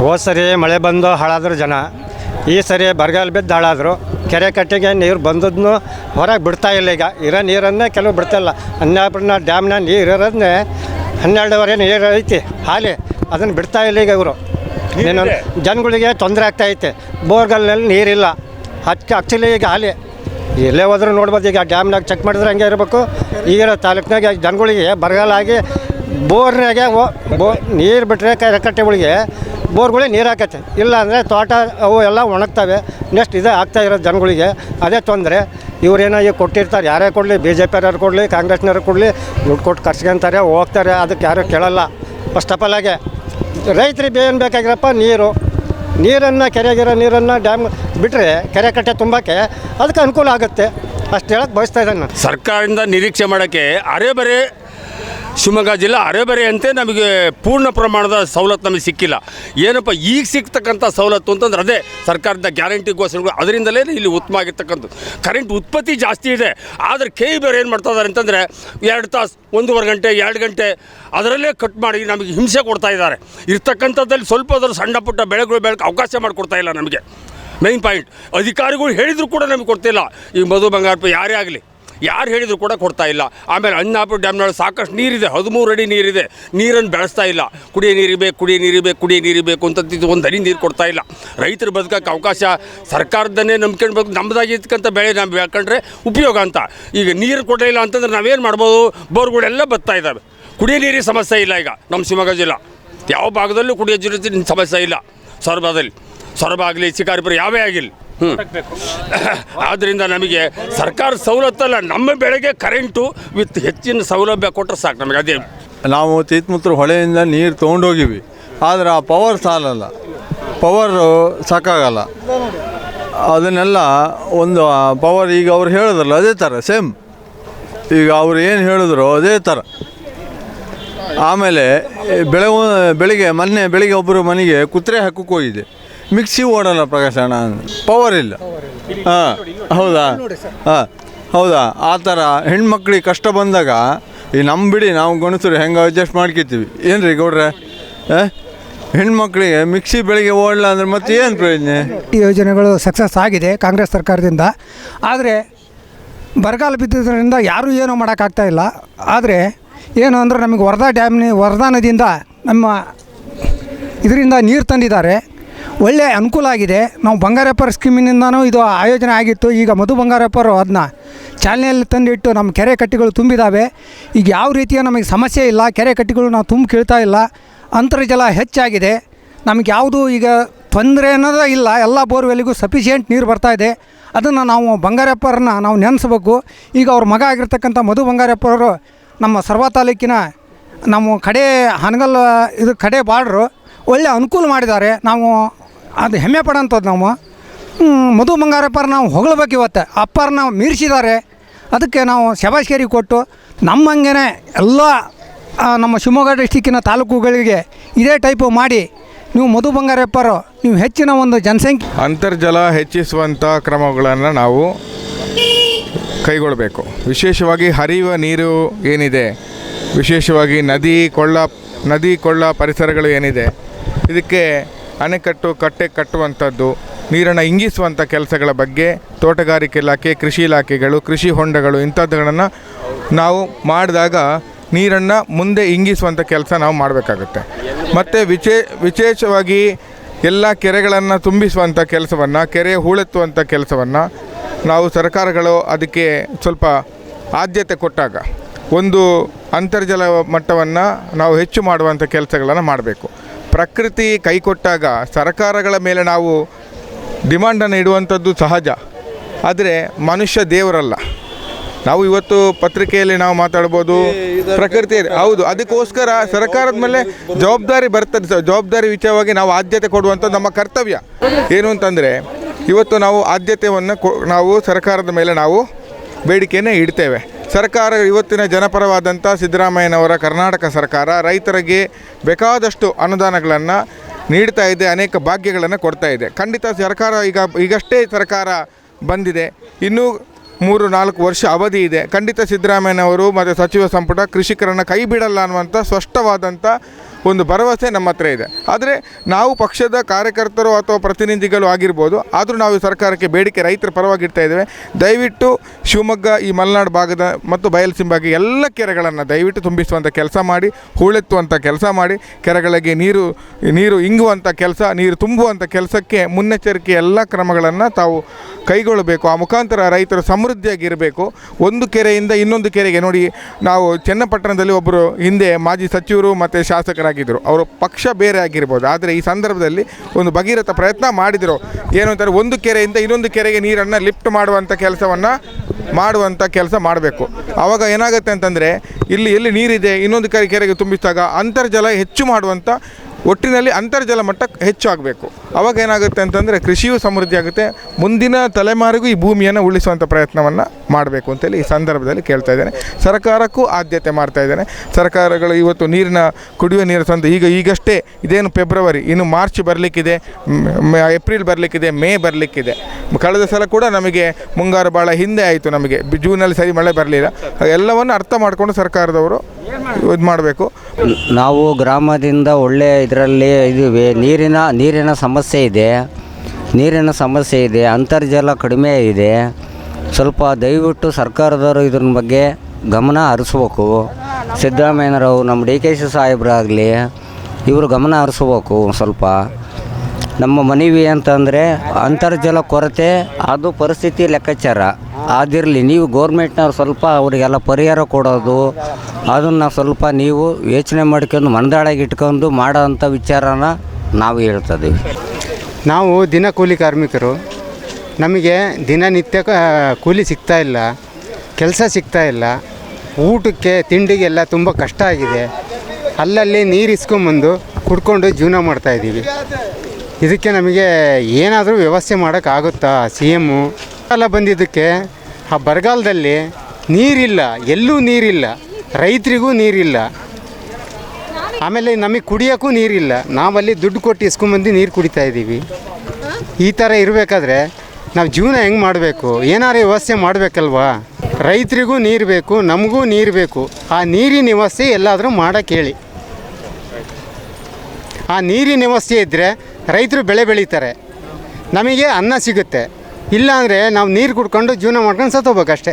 ಹೋದ ಸರಿ ಮಳೆ ಬಂದು ಹಾಳಾದ್ರು ಜನ. ಈ ಸರಿ ಬರಗಾಲ ಬಿದ್ದು ಹಾಳಾದರು. ಕೆರೆ ಕಟ್ಟೆಗೆ ನೀರು ಬಂದದ್ನು ಹೊರಗೆ ಬಿಡ್ತಾ ಇಲ್ಲ ಈಗ. ಇರೋ ನೀರನ್ನೇ ಕೆಲವು ಬಿಡ್ತಾಯಿಲ್ಲ ಹನ್ನೆರಡು ಡ್ಯಾಮ್ನ ನೀರು ಇರೋದನ್ನೇ ಹನ್ನೆರಡುವರೆ ನೀರು ಐತಿ. ಹಾಲಿ ಅದನ್ನು ಬಿಡ್ತಾ ಇಲ್ಲ ಈಗ ಇವರು. ಏನೊಂದು ಜನಗಳಿಗೆ ತೊಂದರೆ ಆಗ್ತಾ ಐತೆ. ಬೋರ್ಗಲ್ನಲ್ಲಿ ನೀರಿಲ್ಲ. ಹಚ್ಚ ಹಚ್ಚಿಲ್ಲ ಈಗ ಹಾಲಿ. ಎಲ್ಲೇ ಹೋದ್ರೂ ನೋಡ್ಬೋದು. ಈಗ ಡ್ಯಾಮ್ನಾಗ ಚೆಕ್ ಮಾಡಿದ್ರೆ ಹಂಗೆ ಇರಬೇಕು. ಈಗಿರೋ ತಾಲೂಕಿನಾಗ ಜನಗಳಿಗೆ ಬರಗಾಲ ಆಗಿ ಬೋರ್ನಾಗೆ ಓ- ಬೋ ನೀರು ಬಿಟ್ಟರೆ ಕಟ್ಟೆಗಳಿಗೆ ಬೋರ್ಗಳಿಗೆ ನೀರು ಹಾಕತ್ತೆ. ಇಲ್ಲ ಅಂದರೆ ತೋಟ ಅವು ಎಲ್ಲ ಒಣಗ್ತವೆ. ನೆಕ್ಸ್ಟ್ ಇದೇ ಆಗ್ತಾ ಇರೋ ಜನಗಳಿಗೆ. ಅದೇ ತೊಂದರೆ. ಇವರೇನೋ ಕೊಟ್ಟಿರ್ತಾರೆ. ಯಾರೇ ಕೊಡಲಿ ಬಿ ಜೆ ಪಿಯವ್ರು ಕೊಡಲಿ, ಕಾಂಗ್ರೆಸ್ನವ್ರು ಕೊಡಲಿ, ದುಡ್ಡು ಕೊಟ್ಟು ಕರ್ಸ್ಕೊಂತಾರೆ, ಹೋಗ್ತಾರೆ. ಅದಕ್ಕೆ ಯಾರೂ ಕೇಳಲ್ಲ. ಫಸ್ಟ್ ಆಫ್ ಆಲ್ ಆಗಿ ರೈತರಿಗೆ ಏನು ಬೇಕಾಗಿರಪ್ಪ? ನೀರು. ನೀರನ್ನು, ಕೆರೆಗಿರೋ ನೀರನ್ನು ಡ್ಯಾಮ್ ಬಿಟ್ಟರೆ ಕೆರೆ ಕಟ್ಟೆ ತುಂಬಕ್ಕೆ ಅದಕ್ಕೆ ಅನುಕೂಲ ಆಗುತ್ತೆ. ಅಷ್ಟು ಹೇಳಕ್ಕೆ ಬಯಸ್ತಾ ಇದ್ದಾನೆ ಸರ್ಕಾರದಿಂದ ನಿರೀಕ್ಷೆ ಮಾಡೋಕ್ಕೆ ಅರೆಬರೆ ಶಿವಮೊಗ್ಗ ಜಿಲ್ಲೆ ಅರೆಬರೆಯಂತೆ ನಮಗೆ ಪೂರ್ಣ ಪ್ರಮಾಣದ ಸವಲತ್ತು ನಮಗೆ ಸಿಕ್ಕಿಲ್ಲ. ಏನಪ್ಪ ಈಗ ಸಿಗ್ತಕ್ಕಂಥ ಸವಲತ್ತು ಅಂತಂದ್ರೆ ಅದೇ ಸರ್ಕಾರದ ಗ್ಯಾರಂಟಿ ಘೋಷಣೆಗಳು ಅದರಿಂದಲೇ ಇಲ್ಲಿ ಉತ್ತಮ ಆಗಿರ್ತಕ್ಕಂಥದ್ದು ಕರೆಂಟ್ ಉತ್ಪತ್ತಿ ಜಾಸ್ತಿ ಇದೆ. ಆದರೆ ಕೆ ಬೇರೆ ಏನು ಮಾಡ್ತಾ ಇದ್ದಾರೆ ಅಂತಂದರೆ ಎರಡು ತಾಸು, ಒಂದೂವರೆ ಗಂಟೆ, ಎರಡು ಗಂಟೆ ಅದರಲ್ಲೇ ಕಟ್ ಮಾಡಿ ನಮಗೆ ಹಿಂಸೆ ಕೊಡ್ತಾ ಇದ್ದಾರೆ. ಇರ್ತಕ್ಕಂಥದ್ದಲ್ಲಿ ಸ್ವಲ್ಪ ಅದರ ಸಣ್ಣ ಪುಟ್ಟ ಬೆಳೆಗಳು ಬೆಳಕು ಅವಕಾಶ ಮಾಡಿಕೊಡ್ತಾ ಇಲ್ಲ ನಮಗೆ. ಮೈನ್ ಪಾಯಿಂಟ್ ಅಧಿಕಾರಿಗಳು ಹೇಳಿದರೂ ಕೂಡ ನಮಗೆ ಕೊಡ್ತಿಲ್ಲ. ಈ ಮಧು ಬಂಗಾರಪ್ಪ ಯಾರೇ ಆಗಲಿ. ಯಾರು ಹೇಳಿದ್ರು ಕೂಡ ಕೊಡ್ತಾ ಇಲ್ಲ. ಆಮೇಲೆ ಅಣ್ಣಾಪುರ ಡ್ಯಾಮ್ನೊಳಗೆ ಸಾಕಷ್ಟು ನೀರಿದೆ, ಹದಿಮೂರು ಅಡಿ ನೀರಿದೆ. ನೀರನ್ನು ಬೆಳೆಸ್ತಾ ಇಲ್ಲ. ಕುಡಿಯೋ ನೀರು ಬೇಕು ಕುಡಿಯೋ ನೀರು ಬೇಕು ಕುಡಿಯೋ ನೀರು ಬೇಕು ಅಂತ ಒಂದು ಹನಿ ನೀರು ಕೊಡ್ತಾ ಇಲ್ಲ. ರೈತರು ಬದುಕಕ್ಕೆ ಅವಕಾಶ ಸರ್ಕಾರದನ್ನೇ ನಂಬ್ಕೊಂಡು ಬದುಕು ನಮ್ಮದಾಗಿರ್ತಕ್ಕಂಥ ಬೆಳೆ ನಾವು ಬೆಳ್ಕೊಂಡ್ರೆ ಉಪಯೋಗ ಅಂತ. ಈಗ ನೀರು ಕೊಡಲಿಲ್ಲ ಅಂತಂದ್ರೆ ನಾವೇನು ಮಾಡ್ಬೋದು? ಬೋರ್ಗಳೆಲ್ಲ ಬರ್ತಾ ಇದ್ದಾವೆ. ಕುಡಿಯೋ ನೀರಿನ ಸಮಸ್ಯೆ ಇಲ್ಲ ಈಗ ನಮ್ಮ ಶಿವಮೊಗ್ಗ ಜಿಲ್ಲಾ. ಯಾವ ಭಾಗದಲ್ಲೂ ಕುಡಿಯೋ ನೀರಿನ ಸಮಸ್ಯೆ ಇಲ್ಲ. ಸೊರಬದಲ್ಲಿ. ಸೊರಬ ಆಗಲಿ ಶಿಕಾರಿಪುರ, ಯಾವೇ ಆಗಿಲ್ಲ ಆದ್ದರಿಂದ ನಮಗೆ ಸರ್ಕಾರ ಸವಲತ್ತಲ್ಲ, ನಮ್ಮ ಬೆಳೆಗೆ ಕರೆಂಟು ವಿತ್ ಹೆಚ್ಚಿನ ಸೌಲಭ್ಯ ಕೊಟ್ಟರೆ ಸಾಕು ನಮಗೆ. ಅದೇ ನಾವು ತೀತ್ಮುತ್ರ ಹೊಳೆಯಿಂದ ನೀರು ತೊಗೊಂಡೋಗಿವಿ. ಆದರೆ ಆ ಪವರ್ ಸಾಲಲ್ಲ. ಪವರು ಸಾಕಾಗಲ್ಲ. ಅದನ್ನೆಲ್ಲ ಒಂದು ಪವರ್ ಈಗ ಅವ್ರು ಹೇಳಿದ್ರಲ್ಲ, ಅದೇ ಥರ ಸೇಮ್ ಈಗ ಅವ್ರು ಏನು ಹೇಳಿದ್ರು, ಅದೇ ಥರ ಆಮೇಲೆ ಬೆಳಗ್ಗೆ ಬೆಳಿಗ್ಗೆ, ಮೊನ್ನೆ ಬೆಳಿಗ್ಗೆ ಒಬ್ಬರು ಮನೆಗೆ ಕುತ್ರೆ ಹಾಕಕ್ಕೆ ಹೋಗಿದೆ ಮಿಕ್ಸಿ ಓಡಲ್ಲ ಪ್ರಕಾಶ್ ಅಣ್ಣ ಪವರ್ ಇಲ್ಲ. ಹಾಂ, ಹೌದಾ? ಹಾಂ, ಹೌದಾ? ಆ ಥರ ಹೆಣ್ಮಕ್ಳಿಗೆ ಕಷ್ಟ ಬಂದಾಗ, ಈ ನಮ್ಮ ಬಿಡಿ ನಾವು ಗಣಸರು ಹೆಂಗೆ ಅಡ್ಜಸ್ಟ್ ಮಾಡ್ಕೊತೀವಿ ಏನು ರೀ ಗೌಡ್ರೆ ಹೆಣ್ಮಕ್ಳಿಗೆ ಮಿಕ್ಸಿ ಬೆಳಿಗ್ಗೆ ಓಡಲ್ಲ ಅಂದ್ರೆ ಮತ್ತೆ ಏನು ಪ್ರಯೋಜನ? ಯೋಜನೆಗಳು ಸಕ್ಸಸ್ ಆಗಿದೆ ಕಾಂಗ್ರೆಸ್ ಸರ್ಕಾರದಿಂದ. ಆದರೆ, ಬರಗಾಲ ಬಿದ್ದಿದ್ದರಿಂದ ಯಾರೂ ಏನೂ ಮಾಡೋಕ್ಕಾಗ್ತಾ ಇಲ್ಲ. ಆದರೆ, ಏನು ಅಂದ್ರೆ ನಮಗೆ ವರದಾ ಡ್ಯಾಮ್ನಿ, ವರದಾ ನದಿಯಿಂದ ನಮ್ಮ ಇದರಿಂದ ನೀರು ತಂದಿದ್ದಾರೆ. ಒಳ್ಳೆಯ ಅನುಕೂಲ ಆಗಿದೆ. ನಾವು ಬಂಗಾರಪ್ಪರ ಸ್ಕೀಮಿನಿಂದನೂ ಇದು ಆಯೋಜನೆ ಆಗಿತ್ತು. ಈಗ ಮಧು ಬಂಗಾರಪ್ಪರು ಅದನ್ನ ಚಾಲನೆಯಲ್ಲಿ ತಂದಿಟ್ಟು ನಮ್ಮ ಕೆರೆ ಕಟ್ಟೆಗಳು ತುಂಬಿದ್ದಾವೆ ಈಗ ಯಾವ ರೀತಿಯ ನಮಗೆ ಸಮಸ್ಯೆ ಇಲ್ಲ. ಕೆರೆ ಕಟ್ಟೆಗಳು ನಾವು ತುಂಬ ಕೀಳ್ತಾ ಇಲ್ಲ. ಅಂತರ್ಜಲ ಹೆಚ್ಚಾಗಿದೆ. ನಮಗೆ ಯಾವುದು ಈಗ ತೊಂದರೆ ಅನ್ನೋದೇ ಇಲ್ಲ. ಎಲ್ಲ ಬೋರ್ವೆಲ್ಲಿಗೂ ಸಫಿಷಿಯೆಂಟ್ ನೀರು ಬರ್ತಾ ಇದೆ. ಅದನ್ನು ನಾವು ಬಂಗಾರಪ್ಪರನ್ನ ನಾವು ನೆನೆಸ್ಬೇಕು. ಈಗ ಅವ್ರ ಮಗ ಆಗಿರ್ತಕ್ಕಂಥ ಮಧು ಬಂಗಾರಪ್ಪವರು ನಮ್ಮ ಸರ್ವ ತಾಲೂಕಿನ ನಮ್ಮ ಕಡೆ ಹನಗಲ್ ಇದು ಕಡೆ ಬಾರ್ಡ್ರು ಒಳ್ಳೆ ಅನುಕೂಲ ಮಾಡಿದ್ದಾರೆ. ನಾವು ಅದು ಹೆಮ್ಮೆ ಪಡೋಂಥದ್ದು ನಾವು. ಮಧು ಬಂಗಾರಪ್ಪರ ನಾವು ಹೊಗಳ್ಬೇಕು ಇವತ್ತು. ಅಪ್ಪರ ನಾವು ಮೀರಿಸಿದ್ದಾರೆ. ಅದಕ್ಕೆ ನಾವು ಶಬಾಷ್ಕೇರಿ ಕೊಟ್ಟು ನಮ್ಮಂಗೆ ಎಲ್ಲ ನಮ್ಮ ಶಿವಮೊಗ್ಗ ಡಿಸ್ಟಿಕ್ಕಿನ ತಾಲೂಕುಗಳಿಗೆ ಇದೇ ಟೈಪು ಮಾಡಿ ನೀವು ಮಧು ಬಂಗಾರಪ್ಪರು, ನೀವು ಹೆಚ್ಚಿನ ಒಂದು ಜನಸಂಖ್ಯೆ ಅಂತರ್ಜಲ ಹೆಚ್ಚಿಸುವಂಥ ಕ್ರಮಗಳನ್ನು ನಾವು ಕೈಗೊಳ್ಳಬೇಕು ವಿಶೇಷವಾಗಿ ಹರಿಯುವ ನೀರು ಏನಿದೆ? ವಿಶೇಷವಾಗಿ ನದಿ ಕೊಳ್ಳ ನದಿ ಕೊಳ್ಳ ಪರಿಸರಗಳು ಏನಿದೆ? ಇದಕ್ಕೆ ಅಣೆಕಟ್ಟು, ಕಟ್ಟೆ ಕಟ್ಟುವಂಥದ್ದು, ನೀರನ್ನು ಇಂಗಿಸುವಂಥ ಕೆಲಸಗಳ ಬಗ್ಗೆ ತೋಟಗಾರಿಕೆ ಇಲಾಖೆ, ಕೃಷಿ ಇಲಾಖೆಗಳು, ಕೃಷಿ ಹೊಂಡಗಳು ಇಂಥದ್ದುಗಳನ್ನು ನಾವು ಮಾಡಿದಾಗ ನೀರನ್ನು ಮುಂದೆ ಇಂಗಿಸುವಂಥ ಕೆಲಸ ನಾವು ಮಾಡಬೇಕಾಗುತ್ತೆ. ಮತ್ತು ವಿಶೇ ವಿಶೇಷವಾಗಿ ಎಲ್ಲ ಕೆರೆಗಳನ್ನು ತುಂಬಿಸುವಂಥ ಕೆಲಸವನ್ನು, ಕೆರೆ ಹೂಳೆತ್ತುವಂಥ ಕೆಲಸವನ್ನು ನಾವು ಸರ್ಕಾರಗಳು ಅದಕ್ಕೆ ಸ್ವಲ್ಪ ಆದ್ಯತೆ ಕೊಟ್ಟಾಗ ಒಂದು ಅಂತರ್ಜಲ ಮಟ್ಟವನ್ನು ನಾವು ಹೆಚ್ಚು ಮಾಡುವಂಥ ಕೆಲಸಗಳನ್ನು ಮಾಡಬೇಕು. ಪ್ರಕೃತಿ ಕೈಕೊಟ್ಟಾಗ ಸರ್ಕಾರಗಳ ಮೇಲೆ ನಾವು ಡಿಮಾಂಡನ್ನು ಇಡುವಂಥದ್ದು ಸಹಜ. ಆದರೆ ಮನುಷ್ಯ ದೇವರಲ್ಲ. ನಾವು ಇವತ್ತು ಪತ್ರಿಕೆಯಲ್ಲಿ ನಾವು ಮಾತಾಡ್ಬೋದು. ಪ್ರಕೃತಿ ಹೌದು ಅದಕ್ಕೋಸ್ಕರ ಸರ್ಕಾರದ ಮೇಲೆ ಜವಾಬ್ದಾರಿ ಬರ್ತದೆ ಸರ್. ಜವಾಬ್ದಾರಿ ವಿಚಾರವಾಗಿ ನಾವು ಆದ್ಯತೆ ಕೊಡುವಂಥದ್ದು ನಮ್ಮ ಕರ್ತವ್ಯ. ಏನು ಅಂತಂದರೆ ಇವತ್ತು ನಾವು ಆದ್ಯತೆಯನ್ನು ಕೊ ನಾವು ಸರ್ಕಾರದ ಮೇಲೆ ನಾವು ಬೇಡಿಕೆಯನ್ನು ಇಡ್ತೇವೆ. ಸರ್ಕಾರ ಇವತ್ತಿನ ಜನಪರವಾದಂಥ ಸಿದ್ದರಾಮಯ್ಯನವರ ಕರ್ನಾಟಕ ಸರ್ಕಾರ ರೈತರಿಗೆ ಬೇಕಾದಷ್ಟು ಅನುದಾನಗಳನ್ನು ನೀಡ್ತಾ ಇದೆ, ಅನೇಕ ಭಾಗ್ಯಗಳನ್ನು ಕೊಡ್ತಾ ಇದೆ. ಖಂಡಿತ ಸರ್ಕಾರ ಈಗ, ಈಗಷ್ಟೇ ಸರ್ಕಾರ ಬಂದಿದೆ. ಇನ್ನೂ ಮೂರು, ನಾಲ್ಕು ವರ್ಷ ಅವಧಿ ಇದೆ. ಖಂಡಿತ ಸಿದ್ದರಾಮಯ್ಯನವರು ಮತ್ತು ಸಚಿವ ಸಂಪುಟ ಕೃಷಿಕರನ್ನು ಕೈ ಬಿಡಲ್ಲ ಅನ್ನುವಂಥ ಸ್ಪಷ್ಟವಾದಂಥ ಒಂದು ಭರವಸೆ ನಮ್ಮ ಹತ್ರ ಇದೆ. ಆದರೆ ನಾವು ಪಕ್ಷದ ಕಾರ್ಯಕರ್ತರು ಅಥವಾ ಪ್ರತಿನಿಧಿಗಳು ಆಗಿರ್ಬೋದು, ಆದರೂ ನಾವು ಸರ್ಕಾರಕ್ಕೆ ಬೇಡಿಕೆ ರೈತರ ಪರವಾಗಿ ಇಡ್ತಾ ಇದ್ದೇವೆ. ದಯವಿಟ್ಟು ಶಿವಮೊಗ್ಗ, ಈ ಮಲೆನಾಡು ಭಾಗದ ಮತ್ತು ಬಯಲುಸೀಮೆ ಎಲ್ಲ ಕೆರೆಗಳನ್ನು ದಯವಿಟ್ಟು ತುಂಬಿಸುವಂಥ ಕೆಲಸ ಮಾಡಿ ಹೂಳೆತ್ತುವಂಥ ಕೆಲಸ ಮಾಡಿ, ಕೆರೆಗಳಿಗೆ ನೀರು ನೀರು ಇಂಗುವಂಥ ಕೆಲಸ, ನೀರು ತುಂಬುವಂಥ ಕೆಲಸಕ್ಕೆ ಮುನ್ನೆಚ್ಚರಿಕೆ ಎಲ್ಲ ಕ್ರಮಗಳನ್ನು ತಾವು ಕೈಗೊಳ್ಳಬೇಕು. ಆ ಮುಖಾಂತರ ರೈತರು ಸಮೃದ್ಧಿಯಾಗಿರಬೇಕು ಒಂದು ಕೆರೆಯಿಂದ ಇನ್ನೊಂದು ಕೆರೆಗೆ ನೋಡಿ, ನಾವು ಚನ್ನಪಟ್ಟಣದಲ್ಲಿ ಒಬ್ಬರು ಹಿಂದೆ ಮಾಜಿ ಸಚಿವರು ಮತ್ತು ಶಾಸಕರಾಗಿದ್ದರು ಅವರು ಪಕ್ಷ ಬೇರೆ ಆಗಿರ್ಬೋದು. ಆದರೆ ಈ ಸಂದರ್ಭದಲ್ಲಿ ಒಂದು ಭಗೀರಥ ಪ್ರಯತ್ನ ಮಾಡಿದರು. ಏನು ಅಂತಾರೆ? ಒಂದು ಕೆರೆಯಿಂದ ಇನ್ನೊಂದು ಕೆರೆಗೆ ನೀರನ್ನು ಲಿಫ್ಟ್ ಮಾಡುವಂಥ ಕೆಲಸವನ್ನು ಮಾಡುವಂಥ ಕೆಲಸ ಮಾಡಬೇಕು. ಆವಾಗ ಏನಾಗುತ್ತೆ ಅಂತಂದರೆ, ಇಲ್ಲಿ ಎಲ್ಲಿ ನೀರಿದೆ, ಇನ್ನೊಂದು ಕೆರೆ ಕೆರೆಗೆ ತುಂಬಿಸಿದಾಗ ಅಂತರ್ಜಲ ಹೆಚ್ಚು ಮಾಡುವಂಥ ಒಟ್ಟಿನಲ್ಲಿ ಅಂತರ್ಜಲ ಮಟ್ಟ ಹೆಚ್ಚಾಗಬೇಕು ಅವಾಗ ಏನಾಗುತ್ತೆ ಅಂತಂದರೆ ಕೃಷಿಯೂ ಸಮೃದ್ಧಿ ಆಗುತ್ತೆ. ಮುಂದಿನ ತಲೆಮಾರಿಗೂ ಈ ಭೂಮಿಯನ್ನು ಉಳಿಸುವಂಥ ಪ್ರಯತ್ನವನ್ನು ಮಾಡಬೇಕು ಅಂತೇಳಿ ಈ ಸಂದರ್ಭದಲ್ಲಿ ಕೇಳ್ತಾ ಇದ್ದೇನೆ. ಸರ್ಕಾರಕ್ಕೂ ಆದ್ಯತೆ ಮಾಡ್ತಾ ಇದ್ದೇನೆ. ಸರ್ಕಾರಗಳು ಇವತ್ತು ನೀರಿನ ಕುಡಿಯುವ ನೀರು ತಂದು ಈಗ ಈಗಷ್ಟೇ ಇದೇನು ಫೆಬ್ರವರಿ, ಇನ್ನು ಮಾರ್ಚ್ ಬರಲಿಕ್ಕಿದೆ ಏಪ್ರಿಲ್ ಬರಲಿಕ್ಕಿದೆ, ಮೇ ಬರಲಿಕ್ಕಿದೆ. ಕಳೆದ ಸಲ ಕೂಡ ನಮಗೆ ಮುಂಗಾರು ಭಾಳ ಹಿಂದೆ ಆಯಿತು ನಮಗೆ. ಜೂನಲ್ಲಿ ಸರಿ ಮಳೆ ಬರಲಿಲ್ಲ. ಎಲ್ಲವನ್ನು ಅರ್ಥ ಮಾಡಿಕೊಂಡು ಸರ್ಕಾರದವರು ಇದು ಮಾಡಬೇಕು. ನಾವು ಗ್ರಾಮದಿಂದ ಒಳ್ಳೆ ಇದರಲ್ಲಿ ಇದು ನೀರಿನ ನೀರಿನ ಸಮಸ್ಯೆ ಇದೆ. ನೀರಿನ ಸಮಸ್ಯೆ ಇದೆ, ಅಂತರ್ಜಲ ಕಡಿಮೆ ಇದೆ. ಸ್ವಲ್ಪ ದಯವಿಟ್ಟು ಸರ್ಕಾರದವರು ಇದ್ರ ಬಗ್ಗೆ ಗಮನ ಹರಿಸ್ಬೇಕು. ಸಿದ್ದರಾಮಯ್ಯನವರು ನಮ್ಮ ಡಿ ಕೆ ಸಿ ಸಾಹೇಬರಾಗಲಿ ಇವರು ಗಮನ ಹರಿಸ್ಬೇಕು ಸ್ವಲ್ಪ. ನಮ್ಮ ಮನವಿ ಅಂತಂದರೆ ಅಂತರ್ಜಲ ಕೊರತೆ, ಅದು ಪರಿಸ್ಥಿತಿ ಲೆಕ್ಕಾಚಾರ. ಅದಿರಲಿ, ನೀವು ಗೌರ್ಮೆಂಟ್ನವ್ರು ಸ್ವಲ್ಪ ಅವರಿಗೆಲ್ಲ ಪರಿಹಾರ ಕೊಡೋದು, ಅದನ್ನು ಸ್ವಲ್ಪ ನೀವು ಯೋಚನೆ ಮಾಡ್ಕೊಂಡು ಮನದಾಳಾಗಿ ಇಟ್ಕೊಂಡು ಮಾಡೋವಂಥ ವಿಚಾರನ ನಾವು ಹೇಳ್ತಿದ್ದೀವಿ ನಾವು ದಿನ ಕೂಲಿ ಕಾರ್ಮಿಕರು. ನಮಗೆ ದಿನನಿತ್ಯ ಕೂಲಿ ಸಿಗ್ತಾ ಇಲ್ಲ, ಕೆಲಸ ಸಿಗ್ತಾ ಇಲ್ಲ, ಊಟಕ್ಕೆ, ತಿಂಡಿಗೆಲ್ಲ ತುಂಬ ಕಷ್ಟ ಆಗಿದೆ. ಅಲ್ಲಲ್ಲಿ ನೀರು ಇಸ್ಕೊಂಬಂದು ಕುಡ್ಕೊಂಡು ಜೀವನ ಮಾಡ್ತಾಯಿದ್ದೀವಿ ಇದಕ್ಕೆ ನಮಗೆ ಏನಾದರೂ ವ್ಯವಸ್ಥೆ ಮಾಡೋಕ್ಕಾಗುತ್ತಾ, ಸಿ ಎಮ್ಮು? ಎಲ್ಲ ಬಂದಿದ್ದಕ್ಕೆ ಆ ಬರಗಾಲದಲ್ಲಿ ನೀರಿಲ್ಲ, ಎಲ್ಲೂ ನೀರಿಲ್ಲ, ರೈತರಿಗೂ ನೀರಿಲ್ಲ. ಆಮೇಲೆ ನಮಗೆ ಕುಡಿಯೋಕ್ಕೂ ನೀರಿಲ್ಲ. ನಾವಲ್ಲಿ ದುಡ್ಡು ಕೊಟ್ಟು ಇಸ್ಕೊಂಬಂದು ನೀರು ಕುಡಿತಾ ಇದ್ದೀವಿ. ಈ ಥರ ಇರಬೇಕಾದ್ರೆ ನಾವು ಜೀವನ ಹೆಂಗೆ ಮಾಡಬೇಕು? ಏನಾರು ವ್ಯವಸ್ಥೆ ಮಾಡಬೇಕಲ್ವಾ? ರೈತರಿಗೂ ನೀರು ಬೇಕು, ನಮಗೂ ನೀರು ಬೇಕು. ಆ ನೀರಿನ ವ್ಯವಸ್ಥೆ ಎಲ್ಲಾದರೂ ಮಾಡೋಕ್ಕೆ ಹೇಳಿ. ಆ ನೀರಿನ ವ್ಯವಸ್ಥೆ ಇದ್ದರೆ ರೈತರು ಬೆಳೆ ಬೆಳೀತಾರೆ. ನಮಗೆ ಅನ್ನ ಸಿಗುತ್ತೆ. ಇಲ್ಲಾಂದರೆ ನಾವು ನೀರು ಕುಡ್ಕೊಂಡು ಜೀವನ ಮಾಡ್ಕೊಂಡು ಸತ್ತೋಗ್ಬೇಕಷ್ಟೇ.